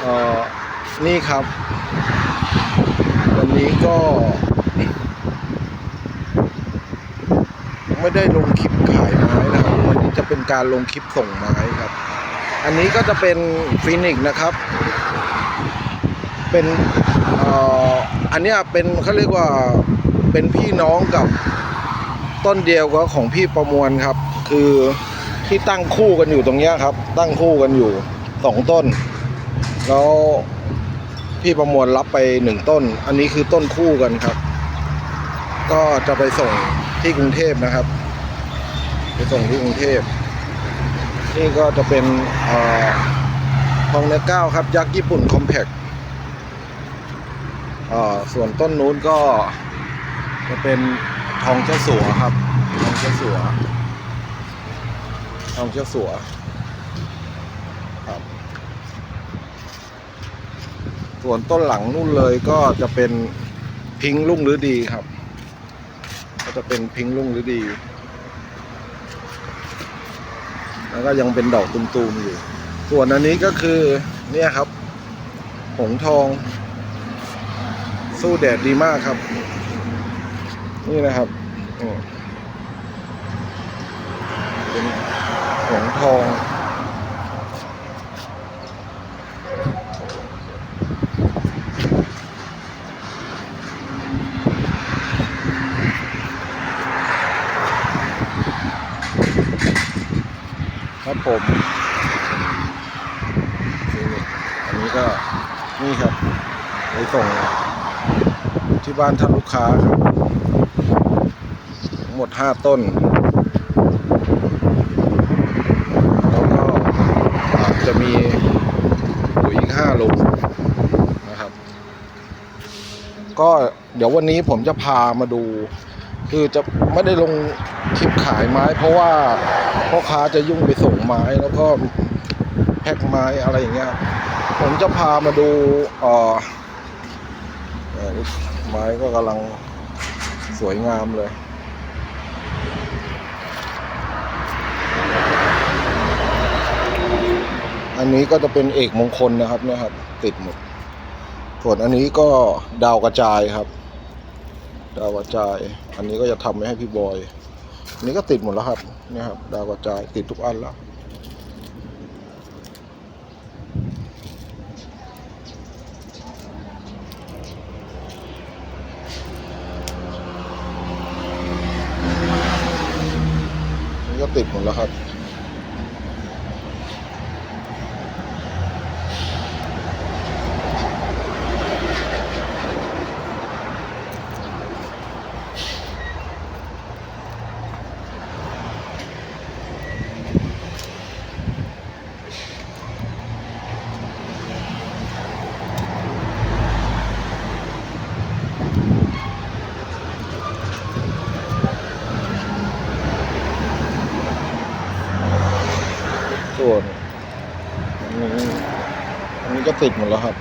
เอ่อนี่ครับ วันนี้ก็ ไม่ได้ลงคลิปขายไม้นะครับ วันนี้จะเป็นการลงคลิปส่งไม้ครับ อันนี้ก็จะเป็นฟินิกส์นะครับ เป็นเอ่ออันนี้เป็นเขาเรียกว่าเป็นพี่น้องกับต้นเดียวกับของพี่ประมวลครับ คือที่ตั้งคู่กันอยู่ตรงนี้ครับ ตั้งคู่กันอยู่ สองต้น แล้วพี่ประมวลรับไปหนึ่งต้น อันนี้คือต้นคู่กันครับ ก็จะไปส่งที่กรุงเทพนะครับ ไปส่งที่กรุงเทพนี่ก็จะเป็นอทองเนื้อก้าครับ ยักษ์ญี่ปุ่นคอมแพคเอ่อส่วนต้นนู้นก็จะเป็นทองเจ้าสัวครับ ทองเจ้าสัว ทองเจ้าสัว ครับ ส่วนต้นหลังนู่นเลยก็จะเป็นพิงลุ่งฤดีครับ ก็จะเป็นพิงลุ่งฤดี แล้วก็ยังเป็นดอกตุมๆอยู่ ส่วนอันนี้ก็คือเนี่ยครับ หงทอง สู้แดดดีมากครับ นี่นะครับเป็นหงทอง ครับผมอันนี้ก็นี่ครับไปส่งที่บ้านท่านลูกค้าครับทั้งหมดห้าต้น แล้วก็จจะมีปุ๋ยอีกห้าโลนะครับ ก็เดี๋ยววันนี้ผมจะพามาดู คือจะไม่ได้ลงคลิปขายไม้ เพราะว่าพ่อค้าจะยุ่งไปส่งไม้แล้วก็แพ็คไม้อะไรอย่างเงี้ย ผมจะพามาดูเอ่อไม้ก็กำลังสวยงามเลยอันนี้ก็จะเป็นเอกมงคลนะครับเนี่ยครับ ติดหมดส่วนอันนี้ก็ดาวกระจายครับ ดาวกระจาย อันนี้ก็จะทำไว้ให้พี่บอยอันนี้ก็ติดหมดแล้วครับนี่ครับ ดาวกระจายติดทุกอันแล้วนี่ก็ติดหมดแล้วครับ ส่วนอั นี้อันนี้ก็ติดหมดแล้วครับ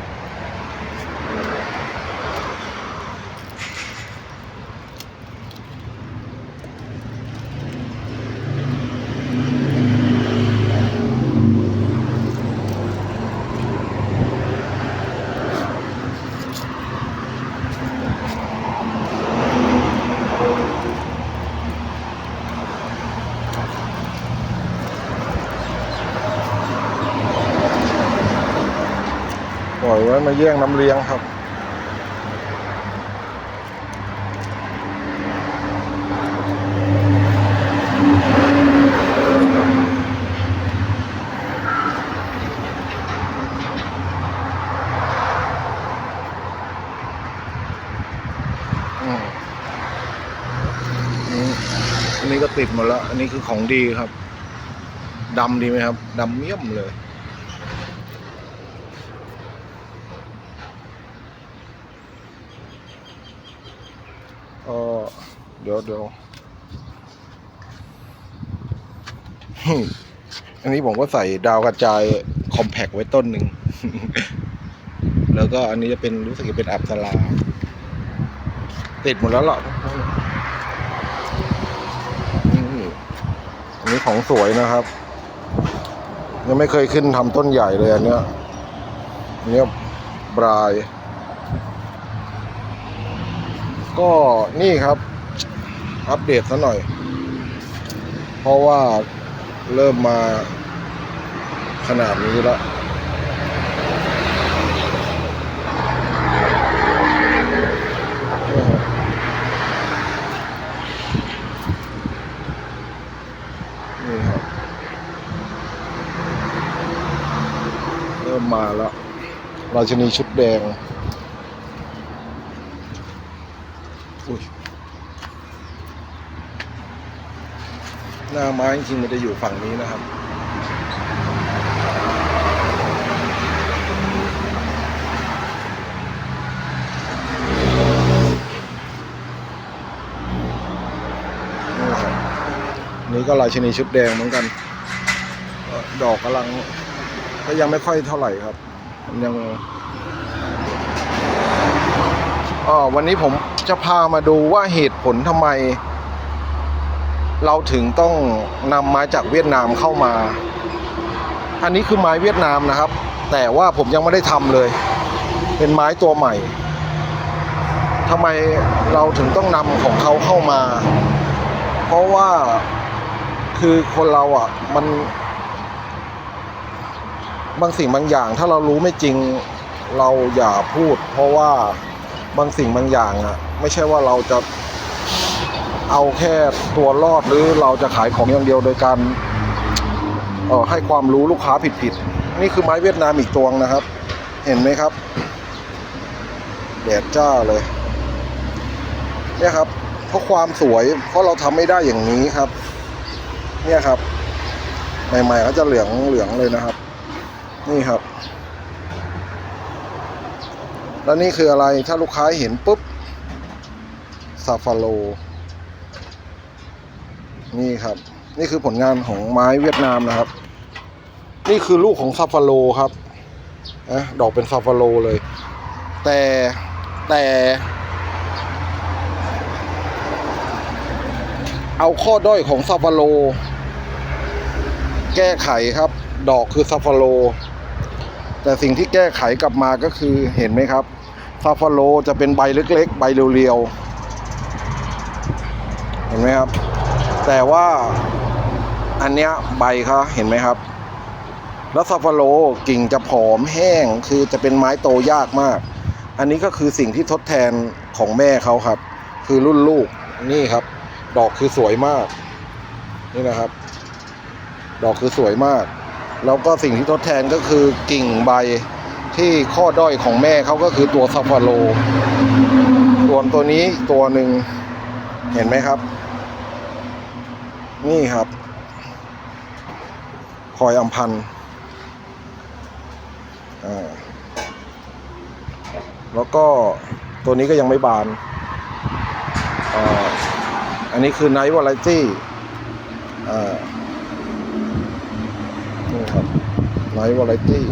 ปล่อยไว้มาแย่งน้ำเลี้ยงครับอ๋ออันนี้ก็ติดหมดแล้ว อันนี้คือของดีครับดำดีไหมครับดำเมี่ยมเลย เออเดี๋ยวเดี๋ยวอันนี้ผมก็ใส่ดาวกระจายคอมแพกไว้ต้นหนึ่ง แล้วก็อันนี้จะเป็นรู้สึกจะเป็นอับสลา ติดหมดแล้วเหรออันนี้ของสวยนะครับ ยังไม่เคยขึ้นทำต้นใหญ่เลยอันเนี้ยอันเนี้ยบราย ก็นี่ครับอัปเดตซะหน่อย เพราะว่าเริ่มมาขนาดนี้แล้วนี่ครับ เริ่มมาแล้ว ราชนีชุดแดง อุ้ยหน้าไม้จริงมันจะอยู่ฝั่งนี้นะครับ นี่ก็รายชินีชุดแดงเหมือนกัน ดอกกำลัง ก็ยังไม่ค่อยเท่าไหร่ครับมันยัง วันนี้ผมจะพามาดูว่าเหตุผลทำไม เราถึงต้องนำไม้จากเวียดนามเข้ามา อันนี้คือไม้เวียดนามนะครับ แต่ว่าผมยังไม่ได้ทำเลย เป็นไม้ตัวใหม่ทำไมเราถึงต้องนำของเขาเข้ามา เพราะว่าคือคนเราอะมันบางสิ่งบางอย่างถ้าเรารู้ไม่จริงเราอย่าพูด เพราะว่า บางสิ่งบางอย่างอะไม่ใช่ว่าเราจะเอาแค่ตัวรอดหรือเราจะขายของอย่างเดียวโดยการเอ่อให้ความรู้ลูกค้าผิดๆนี่คือไม้เวียดนามอีกตัวนะครับ เห็นไหมครับแดดจ้าเลย เนี่ยครับ เพราะความสวย เพราะเราทำไม่ได้อย่างนี้ครับ เนี่ยครับ ใหม่ๆก็จะเหลืองเหลืองเลยนะครับ นี่ครับ แล้วนี่คืออะไรถ้าลูกค้าเห็นปุ๊บซาฟาโล นี่ครับ นี่คือผลงานของไม้เวียดนามนะครับ นี่คือลูกของซาฟาโลครับนะดอกเป็นซาฟาโลเลย แต่แต่ เอาข้อด้อยของซาฟาโล แก้ไขครับ ดอกคือซาฟาโล แต่สิ่งที่แก้ไขกลับมาก็คือเห็นไหมครับ ซาฟาโลจะเป็นใบเล็กๆ ใบเรียวๆ เห็นไหมครับ แต่ว่าอันเนี้ยใบเขาเห็นไหมครับ แล้วซาฟาโลกิ่งจะผอมแห้งคือจะเป็นไม้โตยากมาก อันนี้ก็คือสิ่งที่ทดแทนของแม่เขาครับ คือรุ่นลูกนี่ครับ ดอกคือสวยมาก นี่นะครับ ดอกคือสวยมาก แล้วก็สิ่งที่ทดแทนก็คือกิ่งใบ ที่ข้อด้อยของแม่เขาก็คือตัวซาฟฟาโลส่วนตัวนี้ตัวหนึ่งเห็นไหมครับ นี่ครับคอยอัมพันธ์แล้วก็ตัวนี้ก็ยังไม่บานอ,อันนี้คือไนท์วอลเลตี้นี่ครับไลท์วาไรตี้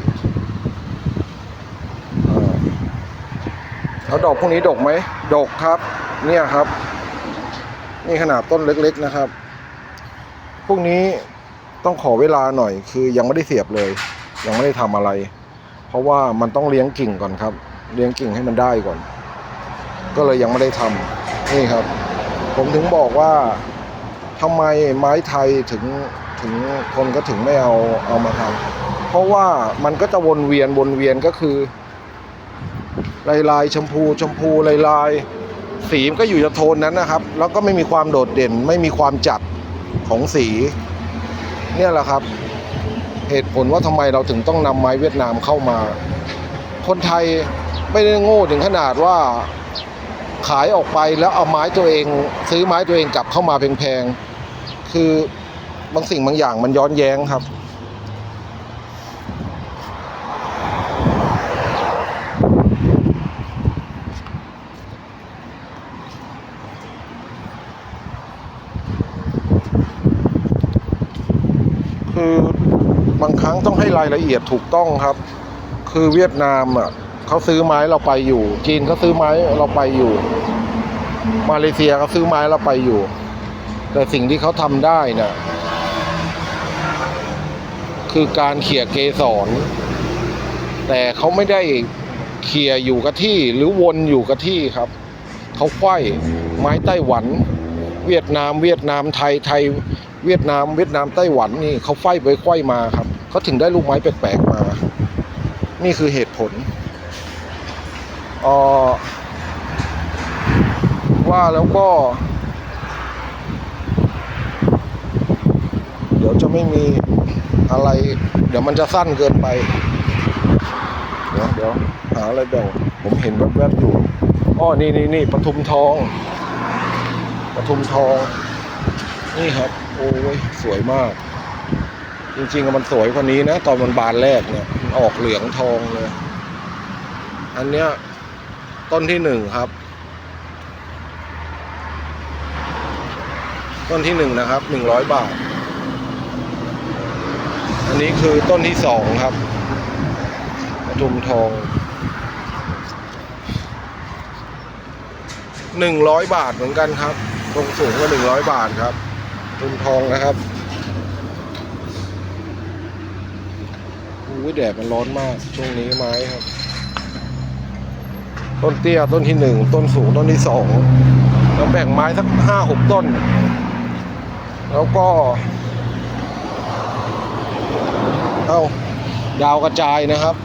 แล้วดอกพวกนี้ดกไหมดกครับ เนี่ยครับ นี่ขนาดต้นเล็กๆนะครับ พวกนี้ต้องขอเวลาหน่อย คือยังไม่ได้เสียบเลย ยังไม่ได้ทำอะไร เพราะว่ามันต้องเลี้ยงกิ่งก่อนครับ เลี้ยงกิ่งให้มันได้ก่อน ก็เลยยังไม่ได้ทำนี่ครับ ผมถึงบอกว่าทำไมไม้ไทยถึงถึงคนก็ถึงไม่เอาเอามาทำเพราะว่ามันก็จะวนเวียนวนเวียนก็คือ ลายลายชมพูชมพูลายลายสีมันก็อยู่จะโทนนั้นนะครับ แล้วก็ไม่มีความโดดเด่น ไม่มีความจัดของสี เนี่ยแหละครับ เหตุผลว่าทำไมเราถึงต้องนำไม้เวียดนามเข้ามา คนไทยไม่ได้โง่ถึงขนาดว่าขายออกไปแล้วเอาไม้ตัวเอง ซื้อไม้ตัวเองกลับเข้ามาแพงๆคือบางสิ่งบางอย่างมันย้อนแย้งครับ คือบาง ครั้งต้องให้รายละเอียดถูกต้องครับ คือเวียดนามอะเขาซื้อไม้เราไปอยู่ จีนเขาซื้อไม้เราไปอยู่ มาเลเซียเขาซื้อไม้เราไปอยู่ แต่สิ่งที่เขาทำได้นี่ยคือการเขี่ยเกสรแต่เขาไม่ได้เขี่ยอยู่กับที่หรือวนอยู่กับที่ครับเขาไขว้ไม้ไต้หวัน เวียดนาม เวียดนามไทยไทย เวียดนามเวียดนามไต้หวันนี่เขาไขว้ไปไขว้มาครับ เขาถึงได้ลูกไม้แปลกๆมา นี่คือเหตุผลออว่าแล้วก็ เดี๋ยวจะไม่มีอะไร เดี๋ยวมันจะสั้นเกินไป เดี๋ยวเดี๋ยวหาอะไรแบ่งผมเห็นแวบๆอยู่อ้อนี่นี่นี่ปทุมทองปทุมทอง นี่ครับ โอ้ย สวยมาก จริงๆมันสวยกว่านี้นะ ตอนมันบานแรกเนี่ยมันออกเหลืองทองเลย อันเนี้ยต้นที่หนึ่งครับ ต้นที่หนึ่งนะครับหนึ่งร้อยบาท อันนี้คือต้นที่สองครับปทุมทองหนึ่งร้อยบาทเหมือนกันครับ ตรงสูงก็หนึ่งร้อยบาทครับปทุมทองนะครับ อุ้ยแดดมันร้อนมาก ช่วงนี้ไม้ครับ ต้นเตี้ยต้นที่หนึ่งต้นสูงต้นที่สองแล้วแบ่งไม้สักห้าหกต้น แล้วก็ เอาดาวกระจายนะครับ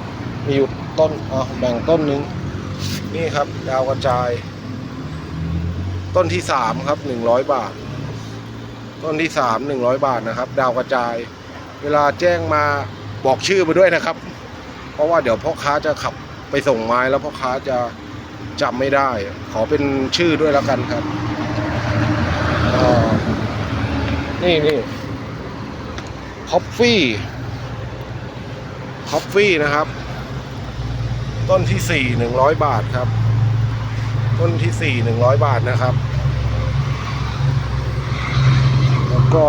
มีอยู่ต้นอะแบ่งต้นหนึ่งนี่ครับ ดาวกระจาย ต้นที่สามครับหนึ่งร้อยบาท ต้นที่สามหนึ่งร้อยบาทนะครับ ดาวกระจาย เวลาแจ้งมา บอกชื่อมาด้วยนะครับ เพราะว่าเดี๋ยวพ่อค้าจะขับไปส่งไม้แล้วพ่อค้าจะจำไม่ได้ ขอเป็นชื่อด้วยแล้วกันครับนี่นี่คอฟฟี่คอฟฟี่นะครับ ต้นที่สี่หนึ่งร้อยบาทครับ ต้นที่สี่หนึ่งร้อยบาทนะครับ แล้วก็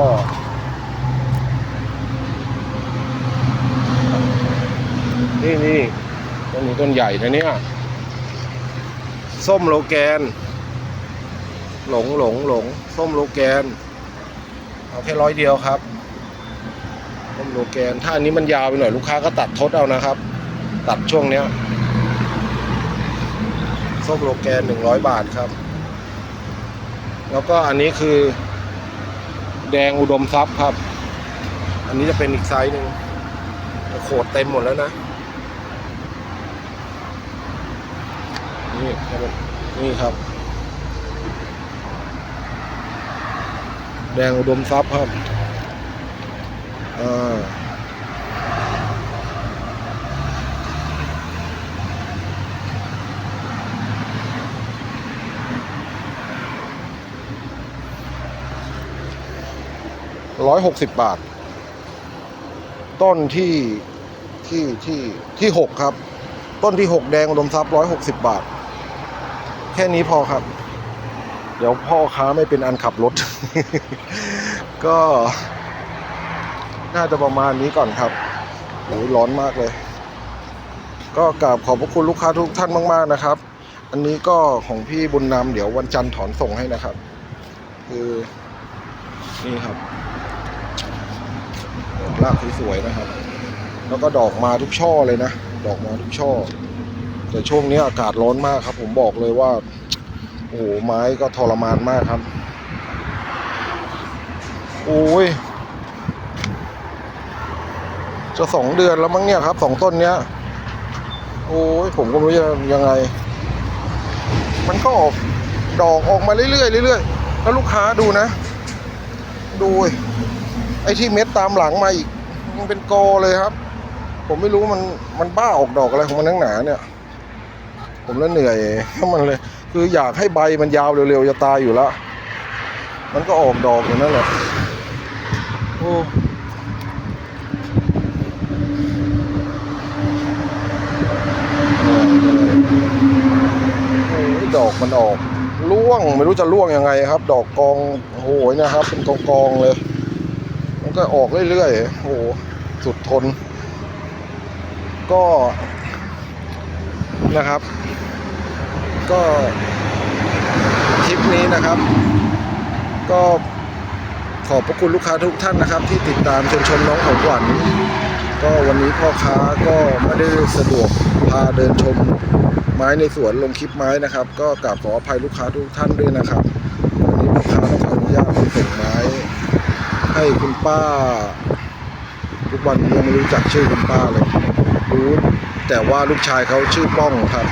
นี่นี่ต้นนี้ต้นใหญ่นะเนี่ยส้มโลแกน หลงหลงหลงส้มโลแกน เอาแค่ร้อยเดียวครับส้มโลแกน ถ้าอันนี้มันยาวไปหน่อยลูกค้าก็ตัดทดเอานะครับ ตัดช่วงเนี้ยส้มโลแกนหนึ่งร้อยบาทครับ แล้วก็อันนี้คือ แดงอุดมทรัพย์ครับ อันนี้จะเป็นอีกไซส์หนึ่งโขดเต็มหมดแล้วนะ นี่ครับนี่ครับ แดงอุดมทรัพย์ครับอ่าร้อยหกสิบบาท ต้นที่ที่ที่ที่หกครับ ต้นที่หกแดงอุดมทรัพย์ร้อยหกสิบบาท แค่นี้พอครับ เดี๋ยวพ่อค้าไม่เป็นอันขับรถ ก็ น่าจะประมาณนี้ก่อนครับโอ้ยร้อนมากเลย ก็กราบขอบพระคุณลูกค้าทุกท่านมาก ๆ นะครับ อันนี้ก็ของพี่บุญนำเดี๋ยววันจันทร์ถอนส่งให้นะครับ คือ นี่ครับรากสวยๆนะครับ แล้วก็ดอกมาทุกช่อเลยนะ ดอกมาทุกช่อ แต่ช่วงนี้อากาศร้อนมากครับ ผมบอกเลยว่าโอ้โหไม้ก็ทรมานมากครับ โอ้ยจะสองเดือนแล้วมั้งเนี่ยครับสองต้นเนี้ย โอ้ยผมก็ไม่รู้จะยังไง มันก็ออกดอกออกมาเรื่อยๆเรื่อยๆแล้วลูกค้าดูนะ ดูไอ้ที่เม็ดตามหลังมาอีกมันเป็นกอเลยครับ ผมไม่รู้มันมันบ้าออกดอกอะไรของมันนักหนาเนี่ย ผมแล้วเหนื่อยให้มันเลย คืออยากให้ใบมันยาวเร็วๆจะตายอยู่แล้วมันก็ออกดอกอย่างนั้นแหละโอ้ดอกมันออกร่วงไม่รู้จะร่วงยังไงครับ ดอกกองโอ้โหนะครับ เป็นกองกองเลย มันก็ออกเรื่อยๆโอ้โหสุดทน ก็ นะครับ ก็คลิปนี้นะครับ ก็ขอบพระคุณลูกค้าทุกท่านนะครับ ที่ติดตามชมชมน้องของขวัญก็วันนี้พ่อค้าก็ไม่ได้สะดวกพาเดินชมไม้ในสวนลงคลิปไม้นะครับ ก็กราบขออภัยลูกค้าทุกท่านด้วยนะครับวันนี้พ่อค้าขออนุญาตไปส่งไม้ ให้คุณป้า ทุกวันยังไม่รู้จักชื่อคุณป้าเลยรู้ แต่ว่าลูกชายเขาชื่อป้องครับ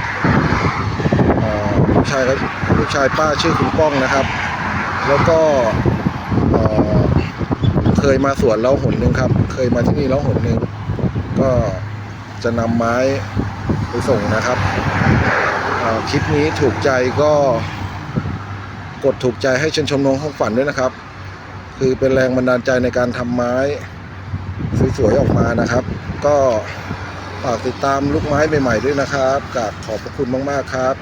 ลูกชายเขาลูกชายป้าชื่อคุณป้องนะครับ แล้วก็เคยมาสวนแล้วหนหนึ่งครับ เคยมาที่นี่แล้วหนหนึ่งก็จะนำไม้ไปส่งนะครับคลิปนี้ถูกใจก็กดถูกใจให้เชิญชมน้องของฝันด้วยนะครับ คือเป็นแรงบันดาลใจในการทำไม้สวยๆออกมานะครับ ก็ ฝากติดตามลูกไม้ใหม่ๆด้วยนะครับกราบขอบพระคุณมากๆครับ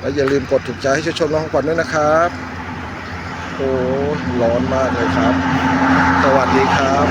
และอย่าลืมกดถูกใจให้ชมน้องขวัญด้วยนะครับโอ้ร้อนมากเลยครับ สวัสดีครับ